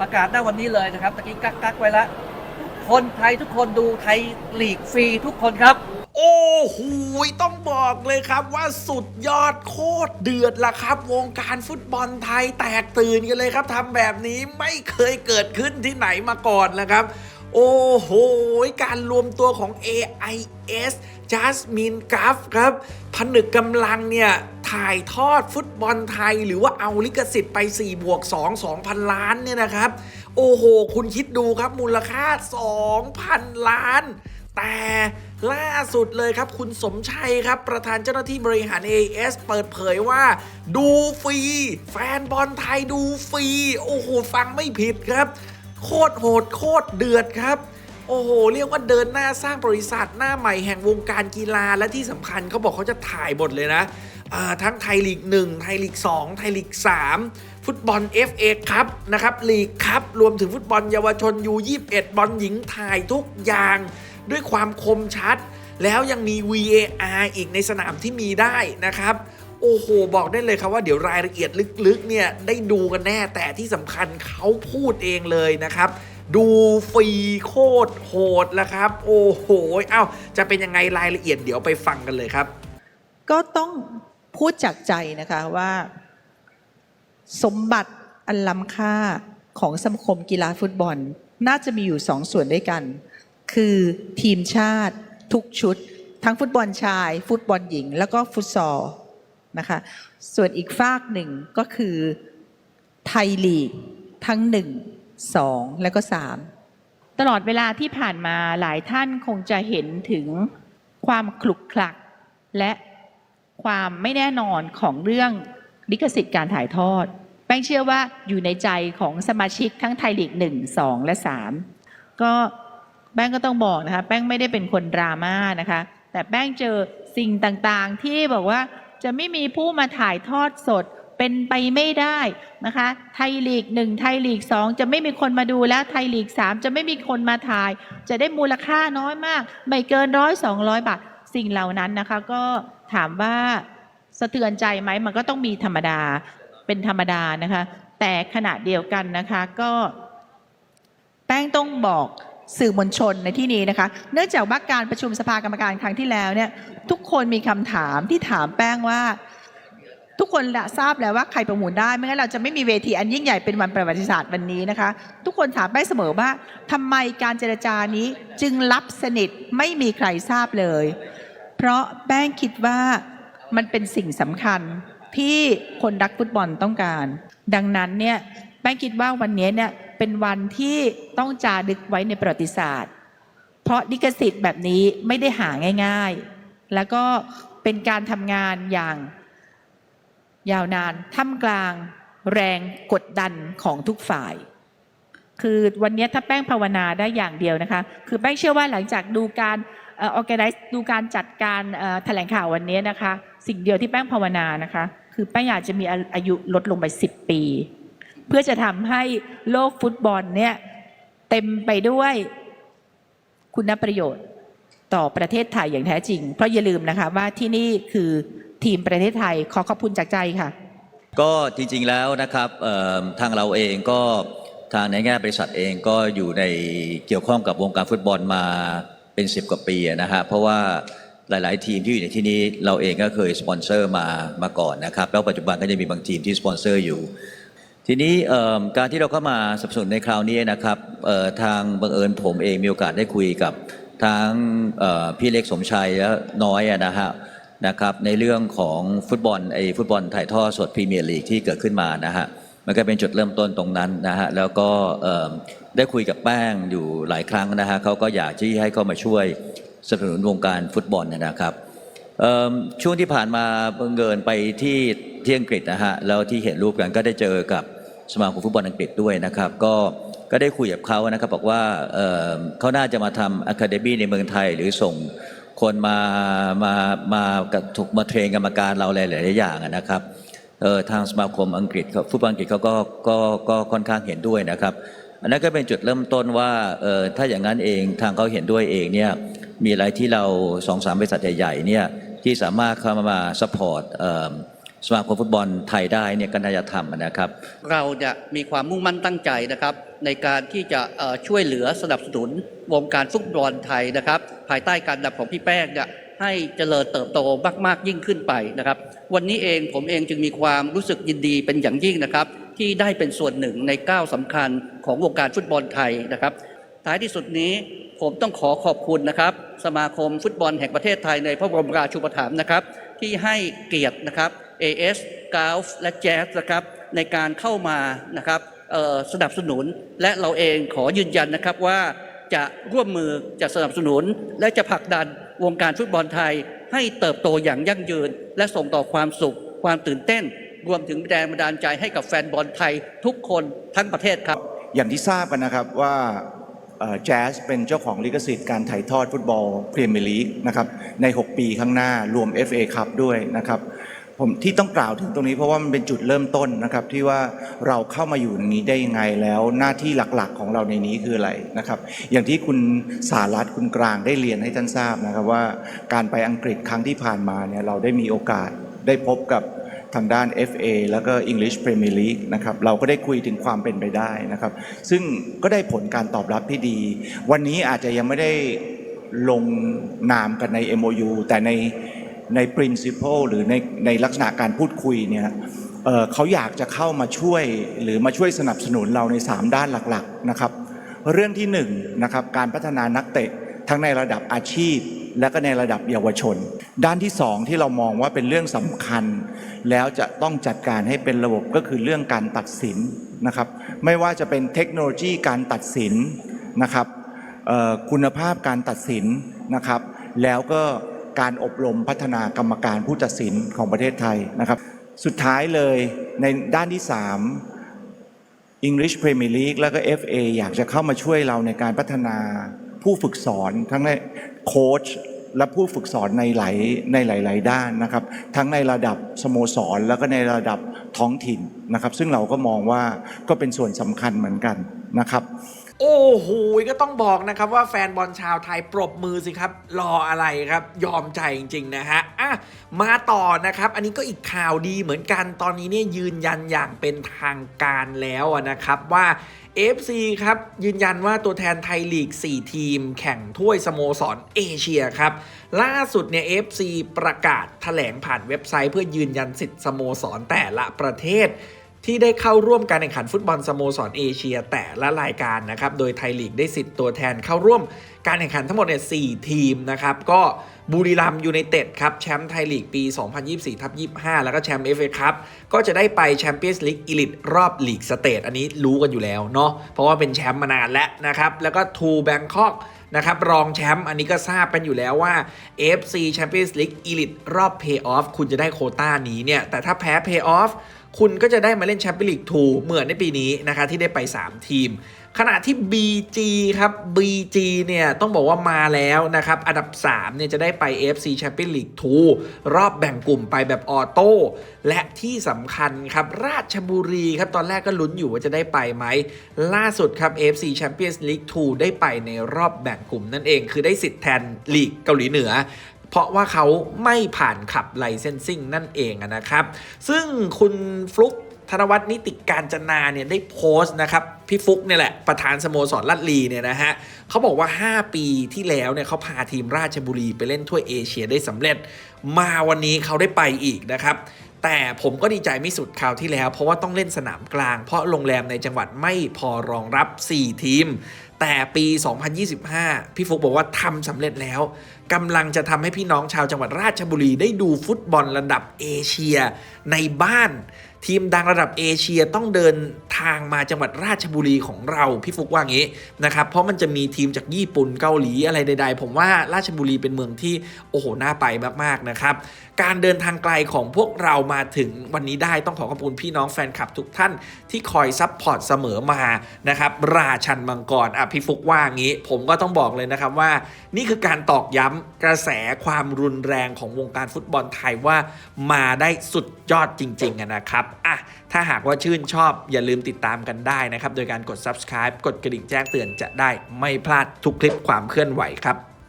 ประกาศหน้าวันนี้เลยนะครับตะกี้กักกักไว้แล้วคนไทยทุกคนดูไทยลีกฟรีทุกคนครับ โอ้โหต้องบอกเลยครับว่าสุดยอดโคตรเดือดละครับ วงการฟุตบอลไทยแตกตื่นกันเลยครับทำแบบนี้ไม่เคยเกิดขึ้นที่ไหนมาก่อนนะครับ โอ้โหการรวมตัวของ AIS Jasmine g u f ครับ ผนึกกำลังเนี่ย ถ่ายทอดฟุตบอลไทย หรือว่าเอาลิขสิทธิ์ไป4บวก2 2,000 ล้านเนี่ยนะครับ โอ้โห คุณคิดดูครับมูลค่า 2,000 ล้าน แต่ล่าสุดเลยครับ คุณสมชัยครับ ประธานเจ้าหน้าที่บริหาร AS เปิดเผยว่า ดูฟรี แฟนบอลไทยดูฟรี โอ้โห ฟังไม่ผิดครับ โคตรโหดโคตรเดือดครับ โอ้โห เรียกว่าเดินหน้าสร้างบริษัทหน้าใหม่แห่งวงการกีฬาและที่สำคัญเขาบอกเขาจะถ่ายหมดเลยนะทั้งไทยลีก 1 ไทยลีก 2 ไทยลีก 3 ฟุตบอล FA ครับนะครับลีกครับรวมถึงฟุตบอลเยาวชน U21 บอลหญิงถ่ายทุกอย่าง ด้วยความคมชัด แล้วยังมี VAR อีกในสนามที่มีได้นะครับ โอ้โห บอกได้เลยครับว่าเดี๋ยวรายละเอียดลึกๆเนี่ยได้ดูกันแน่แต่ที่สำคัญเขาพูดเองเลยนะครับ ดูฟรีโคตรโหดแล้วครับ โอ้โหเอ้าจะเป็นยังไงรายละเอียดเดี๋ยวไปฟังกันเลยครับ ก็ต้องพูดจากใจนะคะว่า สมบัติอันล้ำค่าของสมาคมกีฬาฟุตบอล น่าจะมีอยู่สองส่วนด้วยกัน คือทีมชาติทุกชุด ทั้งฟุตบอลชาย ฟุตบอลหญิง แล้วก็ฟุตซอล นะคะ ส่วนอีกฝากหนึ่งก็คือไทยลีกทั้งหนึ่งสองแล้วก็สามตลอดเวลาที่ผ่านมาหลายท่านคงจะเห็นถึงความคลุกคลัก และความไม่แน่นอนของเรื่องลิขสิทธิ์การถ่ายทอด แป้งเชื่อว่าอยู่ในใจของสมาชิกทั้งไทยลีก1 2และ3ก็แป้งก็ต้องบอกนะคะ แป้งไม่ได้เป็นคนดราม่านะคะ แต่แป้งเจอสิ่งต่างๆ ที่บอกว่า จะไม่มีผู้มาถ่ายทอดสดเป็นไปไม่ได้นะคะ ไทยลีก1ไทยลีก2จะไม่มีคนมาดูแล้วไทยลีก3จะไม่มีคนมาถ่าย จะได้มูลค่าน้อยมาก ไม่เกินร้อยสองร้อยบาท สิ่งเหล่านั้นนะคะ ก็ถามว่าสะเทือนใจไหมมันก็ต้องมีธรรมดาเป็นธรรมดานะคะ แต่ขณะเดียวกันนะคะก็แป้งต้องบอก สื่อมวลชนในที่นี้นะคะ เนื่องจากว่าการประชุมสภากรรมการครั้งที่แล้วเนี่ยทุกคนมีคำถามที่ถามแป้งว่า ทุกคนละทราบแล้วว่าใครประมูลได้ไม่งั้นเราจะไม่มีเวทีอันยิ่งใหญ่เป็นวันประวัติศาสตร์วันนี้นะคะ ทุกคนถามแป้งเสมอว่าทำไมการเจรจานี้จึงลับสนิทไม่มีใครทราบเลย เพราะแป้งคิดว่ามันเป็นสิ่งสำคัญที่คนรักฟุตบอลต้องการ ดังนั้นเนี่ยแป้งคิดว่าวันนี้เนี่ย เป็นวันที่ต้องจารึกไว้ในประวัติศาสตร์ เพราะลิขสิทธิ์แบบนี้ไม่ได้หาง่าย ๆ แล้วก็เป็นการทำงานอย่างยาวนานท่ามกลางแรงกดดันของทุกฝ่าย คือวันนี้ถ้าแป้งภาวนาได้อย่างเดียวนะคะ คือแป้งเชื่อว่าหลังจากดูการออ organize ดูการจัดการแถลงข่าววันนี้นะคะ สิ่งเดียวที่แป้งภาวนานะคะ คือแป้งอยากจะมีอาอายุลดลงไป 10 ปี เพื่อจะทำให้โลกฟุตบอลเนี่ยเต็มไปด้วยคุณประโยชน์ต่อประเทศไทยอย่างแท้จริง เพราะอย่าลืมนะคะว่าที่นี่คือทีมประเทศไทยขอขอบคุณจากใจค่ะ ก็จริงๆแล้วนะครับทางเราเองก็ทางในแง่บริษัทเองก็อยู่ในเกี่ยวข้องกับวงการฟุตบอลมาเป็น 10 กว่าปีนะฮะเพราะว่าหลาย ๆ ทีมที่อยู่ในที่นี้เราเองก็เคยสปอนเซอร์มามาก่อนนะครับ แล้วปัจจุบันก็จะมีบางทีมที่สปอนเซอร์อยู่ ทีนี้การที่เราเข้ามาสนับสนุนในคราวนี้นะครับทางบังเอิญผมเองมีโอกาสได้คุยกับทั้งพี่เล็กสมชัยและน้อยนะฮะนะครับในเรื่องของฟุตบอลไอ้ฟุตบอลถ่ายทอดสดพรีเมียร์ลีกที่เกิดขึ้นมานะฮะมันก็เป็นจุดเริ่มต้นตรงนั้นนะฮะแล้วก็ได้คุยกับแป้งอยู่หลายครั้งนะฮะเขาก็อยากที่ให้เข้ามาช่วยสนับสนุนวงการฟุตบอลนะครับช่วงที่ผ่านมาบังเอิญไปที่ที่อังกฤษนะฮะแล้วที่เห็นรูปกันก็ได้เจอกับ สมาคมฟุตบอลอังกฤษด้วยนะครับ ก็ก็ได้คุยกับเขานะครับบอกว่าเเขาน่าจะมาทำอะคาเดมี่ในเมืองไทย หรือส่งคนมามามาถูกมาเทรนกรรมการเราหลายๆอย่างอะนะครับทางสมาคมอังกฤษเขาฟุตบอลอังกฤษเขาก็ก็ก็ค่อนข้างเห็นด้วยนะครับ อันนั้นก็เป็นจุดเริ่มต้นว่าถ้าอย่างนั้นเองทางเขาเห็นด้วยเองเนี่ยมีอะไรที่เราสองสามบริษัทใหญ่ๆเนี่ยที่สามารถเข้ามาซัพพอร์ต สมาคมฟุตบอลไทยได้เนี่ยก็น่าจะทำนะครับ เราเนี่ยมีความมุ่งมั่นตั้งใจนะครับ ในการที่จะช่วยเหลือสนับสนุนวงการฟุตบอลไทยนะครับ ภายใต้การนำของพี่แป้งเนี่ยให้เจริญเติบโตมาก ๆ ยิ่งขึ้นไปนะครับ วันนี้เองผมเองจึงมีความรู้สึกยินดีเป็นอย่างยิ่งนะครับ ที่ได้เป็นส่วนหนึ่งในก้าวสำคัญของวงการฟุตบอลไทยนะครับ ท้ายที่สุดนี้ผมต้องขอขอบคุณนะครับ สมาคมฟุตบอลแห่งประเทศไทยในพระบรมราชูปถัมภ์นะครับ ที่ให้เกียรตินะครับ AS Golf และ Jazz นะครับในการเข้ามานะครับสนับสนุนและเราเองขอยืนยันนะครับว่าจะร่วมมือจะสนับสนุน และจะผลักดันวงการฟุตบอลไทย ให้เติบโตอย่างยั่งยืน และส่งต่อความสุข ความตื่นเต้น รวมถึงแรงบันดาลใจให้กับแฟนบอลไทยทุกคนทั้งประเทศครับ อย่างที่ทราบกันนะครับว่าแจ๊สเป็นเจ้าของลิขสิทธิ์การถ่ายทอดฟุตบอลพรีเมียร์ลีกนะครับใน 6 ปีข้างหน้ารวม FA คัพด้วยนะครับ ผมที่ต้องกล่าวถึงตรงนี้เพราะว่ามันเป็นจุดเริ่มต้นนะครับ ที่ว่าเราเข้ามาอยู่ในนี้ได้ยังไงแล้วหน้าที่หลักๆ ของเราในนี้คืออะไรนะครับ อย่างที่คุณสารัตคุณกลางได้เรียนให้ท่านทราบนะครับว่าการไปอังกฤษครั้งที่ผ่านมาเนี่ยเราได้มีโอกาสได้พบกับทางด้าน FA แล้วก็ English Premier League นะครับเราก็ได้คุยถึงความเป็นไปได้นะครับ ซึ่งก็ได้ผลการตอบรับที่ดี วันนี้อาจจะยังไม่ได้ลงนามกันใน MOU แต่ใน ใน principle หรือในในลักษณะการพูดคุยเนี่ยเเขาอยากจะเข้ามาช่วยหรือมาช่วยสนับสนุนเราใน 3 ด้านหลักๆนะครับ เรื่องที่1นะครับการพัฒนานักเตะทั้งในระดับอาชีพ และก็ในระดับเยาวชน ด้านที่สองที่เรามองว่าเป็นเรื่องสำคัญ แล้วจะต้องจัดการให้เป็นระบบก็คือเรื่องการตัดสินนะครับ ไม่ว่าจะเป็นเทคโนโลยีการตัดสินนะครับคุณภาพการตัดสินนะครับ แล้วก็ การอบรมพัฒนากรรมการผู้ตัดสินของประเทศไทยนะครับ สุดท้ายเลยในด้านที่สาม English Premier League แล้วก็ FA อยากจะเข้ามาช่วยเราในการพัฒนาผู้ฝึกสอนทั้งในโค้ชและผู้ฝึกสอนในหลายในหลาย ๆ ด้านนะครับ ทั้งในระดับสโมสร แล้วก็ในระดับท้องถิ่นนะครับ ซึ่งเราก็มองว่าก็เป็นส่วนสำคัญเหมือนกันนะครับ โอ้โหก็ต้องบอกนะครับว่าแฟนบอลชาวไทยปรบมือสิครับ รออะไรครับ ยอมใจจริง ๆ นะฮะอะมาต่อนะครับ อันนี้ก็อีกข่าวดีเหมือนกันตอนนี้เนี่ยยืนยันอย่างเป็นทางการแล้วนะครับว่า FC ครับ ยืนยันว่าตัวแทนไทยลีก 4 ทีม แข่งถ้วยสโมสรเอเชียครับ ล่าสุดเนี่ย FC ประกาศแถลงผ่านเว็บไซต์เพื่อยืนยันสิทธิ์สโมสรแต่ละประเทศ ที่ได้เข้าร่วมการแข่งขันฟุตบอลสโมสรเอเชียแต่ละรายการนะครับ โดยไทยลีกได้สิทธิ์ตัวแทนเข้าร่วมการแข่งขันทั้งหมดเนี่ย4ทีมนะครับ ก็บุรีรัมยูไนเต็ดครับแชมป์ไทยลีกปี 2024ทับ25 แล้วก็แชมป์เอฟเอคัพก็จะได้ไปแชมเปี้ยนส์ลีกอีลิตรอบลีกสเตทอันนี้รู้กันอยู่แล้วเนาะเพราะว่าเป็นแชมป์มานานแล้วนะครับ แล้วก็ทูแบงคอกนะครับรองแชมป์อันนี้ก็ทราบกันอยู่แล้วว่า FC Champions League Elite รอบ Playoff คุณจะได้โคต้านี้เนี่ยแต่ถ้าแพ้ Playoff คุณก็จะได้มาเล่นแชมเปี้ยนลีก2เหมือนในปีนี้นะคะที่ได้ไป 3 ทีม ขณะที่ BG ครับ BG เนี่ยต้องบอกว่ามาแล้วนะครับ อันดับ3เนี่ยจะได้ไป AFC Champions League 2รอบแบ่งกลุ่มไปแบบออโต้และที่สำคัญครับราชบุรีครับตอนแรกก็ลุ้นอยู่ว่าจะได้ไปไหม ล่าสุดครับ AFC Champions League 2 ได้ไปในรอบแบ่งกลุ่มนั่นเอง คือได้สิทธิ์แทนลีกเกาหลีเหนือ เพราะว่าเขาไม่ผ่านขับไลเซนซิ่งนั่นเองนะครับ ซึ่งคุณฟลุกธนวัฒน์นิติการจนาเนี่ยได้โพสต์นะครับพี่ฟุกเนี่ยแหละประธานสโมสรลัดลีเนี่ยนะฮะเขาบอกว่า 5 ปีที่แล้วเนี่ยเขาพาทีมราชบุรีไปเล่นถ้วยเอเชียได้สำเร็จ มาวันนี้เขาได้ไปอีกนะครับ แต่ผมก็ดีใจไม่สุดคราวที่แล้ว เพราะว่าต้องเล่นสนามกลาง เพราะโรงแรมในจังหวัดไม่พอรองรับ 4 ทีม แต่ปี 2025 พี่ฟุกบอกว่าทำสำเร็จแล้วกำลังจะทำให้พี่น้องชาวจังหวัดราชบุรีได้ดูฟุตบอลระดับเอเชียในบ้าน ทีมดังระดับเอเชียต้องเดิน ทางมาจังหวัดราชบุรีของเราพี่ฟุกว่างี้นะครับเพราะมันจะมีทีมจากญี่ปุ่นเกาหลีอะไรใด ๆ ผมว่าราชบุรีเป็นเมืองที่โอ้โหน่าไปมากๆนะครับการเดินทางไกลของพวกเรามาถึงวันนี้ได้ต้องขอขอบคุณพี่น้องแฟนคลับทุกท่านที่คอยซัพพอร์ตเสมอมานะครับราชันมังกรอะพี่ฟุกว่างี้ ผมก็ต้องบอกเลยนะครับว่า นี่คือการตอกย้ำกระแสความรุนแรงของวงการฟุตบอลไทยว่ามาได้สุดยอดจริงๆนะครับอะถ้าหากว่าชื่นชอบอย่าลืมติติดตามกันได้นะครับ โดยการกด subscribe กดกระดิ่งแจ้งเตือนจะได้ไม่พลาดทุกคลิปความเคลื่อนไหวครับ